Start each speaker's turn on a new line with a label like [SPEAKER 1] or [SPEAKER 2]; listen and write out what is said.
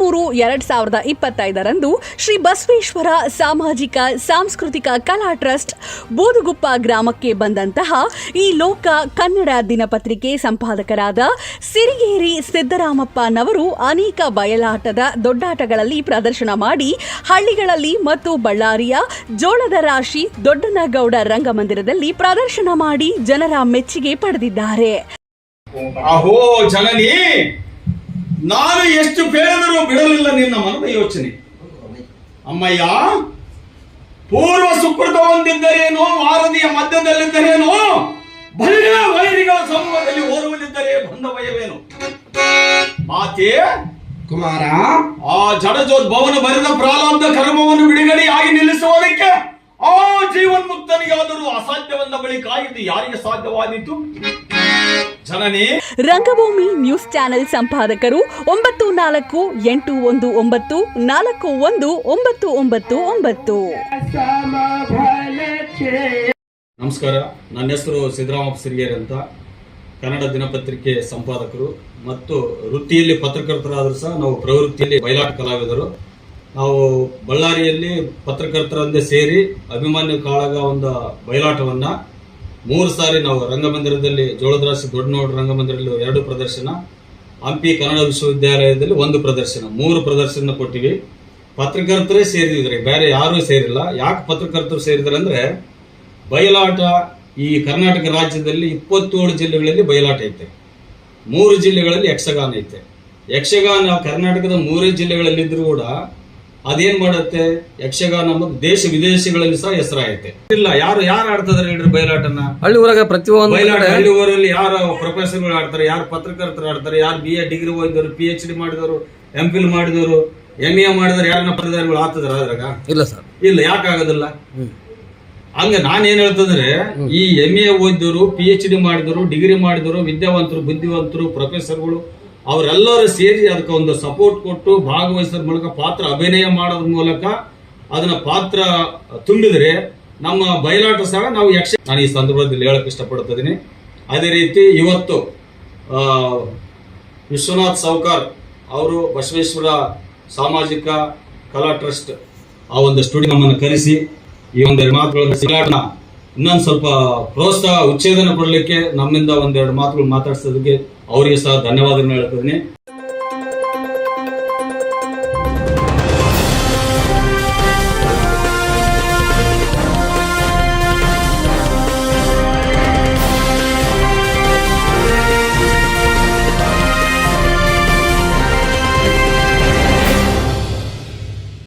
[SPEAKER 1] ಮೂರು ಎರಡ್ ಸಾವಿರದ ಇಪ್ಪತ್ತೈದರಂದು ಶ್ರೀ ಬಸವೇಶ್ವರ ಸಾಮಾಜಿಕ, ಸಾಂಸ್ಕೃತಿಕ ಕಲಾ ಟ್ರಸ್ಟ್ ಬೂದುಗುಪ್ಪ ಗ್ರಾಮಕ್ಕೆ ಬಂದಂತಹ ಈ ಲೋಕ ಕನ್ನಡ ದಿನಪತ್ರಿಕೆ ಸಂಪಾದಕರಾದ ಸಿರಿಗೇರಿ ಸಿದ್ದರಾಮಪ್ಪನವರು ಅನೇಕ ಬಯಲಾಟದ ದೊಡ್ಡಾಟಗಳಲ್ಲಿ ಪ್ರದರ್ಶನ ಮಾಡಿ ಹಳ್ಳಿಗಳಲ್ಲಿ ಮತ್ತು ಬಳ್ಳಾರಿಯ ಜೋಳದ ರಾಶಿ ದೊಡ್ಡನಗೌಡ ರಂಗಮಂದಿರದಲ್ಲಿ ಪ್ರದರ್ಶನ ಮಾಡಿ ಜನರ ಮೆಚ್ಚುಗೆ ಪಡೆದಿದ್ದಾರೆ.
[SPEAKER 2] ಅಹೋ ಜನನಿ ನಾನು ಎಷ್ಟು ಬೇರೆದರೂ ಬಿಡಲಿಲ್ಲ ನಿನ್ನ ಮನದ ಯೋಚನೆ. ಅಮ್ಮಯ್ಯ ಪೂರ್ವ ಸುಕೃತ ಹೊಂದಿದ್ದರೇನು ವಾರದಿಯ ಮಧ್ಯದಲ್ಲಿದ್ದರೇನು ಬಲಿಯ ವೈರಿಗಳ ಸಮೂಹದಲ್ಲಿ ಓರುವುದಿದ್ದರೆ ಬಂದ ಭಯವೇನು ಮಾತೆ
[SPEAKER 3] ಕುಮಾರ
[SPEAKER 2] ಆ ಜಡಜೋದ್ಭವನ ಬರೆದ ಪ್ರಾರಬ್ಧ ಕರ್ಮವನ್ನು ಬಿಡುಗಡೆಯಾಗಿ ನಿಲ್ಲಿಸುವುದಕ್ಕೆ ಆ ಜೀವನ್ಮುಕ್ತನಿಗಾದರೂ ಅಸಾಧ್ಯವೆಂದ ಬಳಿಕ ಇದು ಯಾರಿಗೆ ಸಾಧ್ಯವಾದೀತು?
[SPEAKER 1] ರಂಗಭೂಮಿ ನ್ಯೂಸ್ ಚಾನೆಲ್ ಸಂಪಾದಕರು ಒಂಬತ್ತು ನಾಲ್ಕು ಎಂಟು ಒಂದು ಒಂಬತ್ತು ನಾಲ್ಕು ಒಂದು ಒಂಬತ್ತು ಒಂಬತ್ತು ಒಂಬತ್ತು.
[SPEAKER 2] ನಮಸ್ಕಾರ ನನ್ನ ಹೆಸರು ಸಿದ್ದರಾಮಪ್ಪ ಸಿರಿಗೇರಿ ಅಂತ. ಕನ್ನಡ ದಿನಪತ್ರಿಕೆ ಸಂಪಾದಕರು ಮತ್ತು ವೃತ್ತಿಯಲ್ಲಿ ಪತ್ರಕರ್ತರಾದರೂ ಸಹ ನಾವು ಪ್ರವೃತ್ತಿಯಲ್ಲಿ ಬಯಲಾಟ ಕಲಾವಿದರು. ನಾವು ಬಳ್ಳಾರಿಯಲ್ಲಿ ಪತ್ರಕರ್ತರಂದೇ ಸೇರಿ ಅಭಿಮಾನಿ ಕಾಳಗ ಒಂದು ಬಯಲಾಟವನ್ನ ಮೂರು ಸಾರಿ ನಾವು ರಂಗಮಂದಿರದಲ್ಲಿ ಜೋಳದರಾಶಿ ದೊಡ್ಡನೋಡು ರಂಗಮಂದಿರದಲ್ಲಿ ಎರಡು ಪ್ರದರ್ಶನ, ಹಂಪಿ ಕನ್ನಡ ವಿಶ್ವವಿದ್ಯಾಲಯದಲ್ಲಿ ಒಂದು ಪ್ರದರ್ಶನ, ಮೂರು ಪ್ರದರ್ಶನ ಕೊಟ್ಟಿವಿ. ಪತ್ರಕರ್ತರೇ ಸೇರಿದ್ರೆ ಬೇರೆ ಯಾರೂ ಸೇರಿಲ್ಲ. ಯಾಕೆ ಪತ್ರಕರ್ತರು ಸೇರಿದ್ರೆ ಅಂದ್ರೆ, ಬಯಲಾಟ ಈ ಕರ್ನಾಟಕ ರಾಜ್ಯದಲ್ಲಿ ಇಪ್ಪತ್ತೇಳು ಜಿಲ್ಲೆಗಳಲ್ಲಿ ಬಯಲಾಟ ಐತೆ. ಮೂರು ಜಿಲ್ಲೆಗಳಲ್ಲಿ ಯಕ್ಷಗಾನ ಐತೆ. ಯಕ್ಷಗಾನ ಕರ್ನಾಟಕದ ಮೂರೇ ಜಿಲ್ಲೆಗಳಲ್ಲಿದ್ದರೂ ಕೂಡ ಅದೇನ್ ಮಾಡುತ್ತೆ? ಯಕ್ಷಗಾನ ಮತ್ತು ದೇಶ ವಿದೇಶಗಳಲ್ಲಿ ಸಹ ಹೆಸರಾಗೈತೆ ಇಲ್ಲ ಯಾರು ಯಾರು ಆಡ್ತಿದಾರೆ ಹೇಳ್ರಿ ಬಯಲಾಟನ
[SPEAKER 3] ಹಳ್ಳಿ ಊರಾಗ ಪ್ರತಿಯೊಂದು
[SPEAKER 2] ಬಯಲಾಟ ಹಳ್ಳಿ ಊರಲ್ಲಿ ಯಾರು ಪ್ರೊಫೆಸರ್ಗಳು ಆಡ್ತಾರೆ ಯಾರು ಪತ್ರಕರ್ತರು ಆಡ್ತಾರೆ ಯಾರು ಬಿ ಎ ಡಿಗ್ರಿ ಓದಿದವರು ಪಿ ಎಚ್ ಡಿ ಮಾಡಿದವರು ಎಂ ಪಿಲ್ ಮಾಡಿದವರು ಎಂ ಎ ಮಾಡಿದವರು ಯಾರನ್ನ ಪದವಿಗಳು ಆತದ್ರ ಅದ್ರಾಗ?
[SPEAKER 3] ಇಲ್ಲ ಸರ್.
[SPEAKER 2] ಇಲ್ಲ ಯಾಕೆ ಆಗೋದಿಲ್ಲ? ಹಂಗ ನಾನೇನ್ ಏನ್ ಹೇಳ್ತಂದ್ರೆ ಈ ಎಂ ಎ ಓದಿದವರು ಪಿ ಎಚ್ ಡಿ ಮಾಡಿದವರು ಡಿಗ್ರಿ ಮಾಡಿದವರು ವಿದ್ಯಾವಂತರು ಬುದ್ಧಿವಂತರು ಪ್ರೊಫೆಸರ್ಗಳು ಅವರೆಲ್ಲರೂ ಸೇರಿ ಅದಕ್ಕೆ ಒಂದು ಸಪೋರ್ಟ್ ಕೊಟ್ಟು ಭಾಗವಹಿಸೋದ್ರ ಮೂಲಕ ಪಾತ್ರ ಅಭಿನಯ ಮಾಡೋದ್ರ ಮೂಲಕ ಅದನ್ನ ಪಾತ್ರ ತುಂಬಿದ್ರೆ ನಮ್ಮ ಬಯಲಾಟ ಸಹ ನಾವು ಯಕ್ಷ ನಾನು ಈ ಸಂದರ್ಭದಲ್ಲಿ ಹೇಳಕ್ ಇಷ್ಟಪಡ್ತಿದ್ದೀನಿ ಅದೇ ರೀತಿ ಇವತ್ತು ವಿಶ್ವನಾಥ್ ಸೌಕಾರ್ ಅವರು ಬಸವೇಶ್ವರ ಸಾಮಾಜಿಕ ಕಲಾ ಟ್ರಸ್ಟ್ ಆ ಒಂದು ಸ್ಟುಡಿಯೋ ನಮ್ಮನ್ನು ಕರೆಸಿ, ಈ ಒಂದೆರಡು ಮಾತುಗಳನ್ನು ಸಿಗಾಟನ ಇನ್ನೊಂದು ಸ್ವಲ್ಪ ಪ್ರೋತ್ಸಾಹ, ಉಚ್ಛೇದನ ಕೊಡಲಿಕ್ಕೆ ನಮ್ಮಿಂದ ಒಂದೆರಡು ಮಾತುಗಳು ಮಾತಾಡ್ಸೋದಕ್ಕೆ ಅವರಿಗೆ ಸಹ ಧನ್ಯವಾದಗಳು ಹೇಳ್ತಿದ್ದೀನಿ.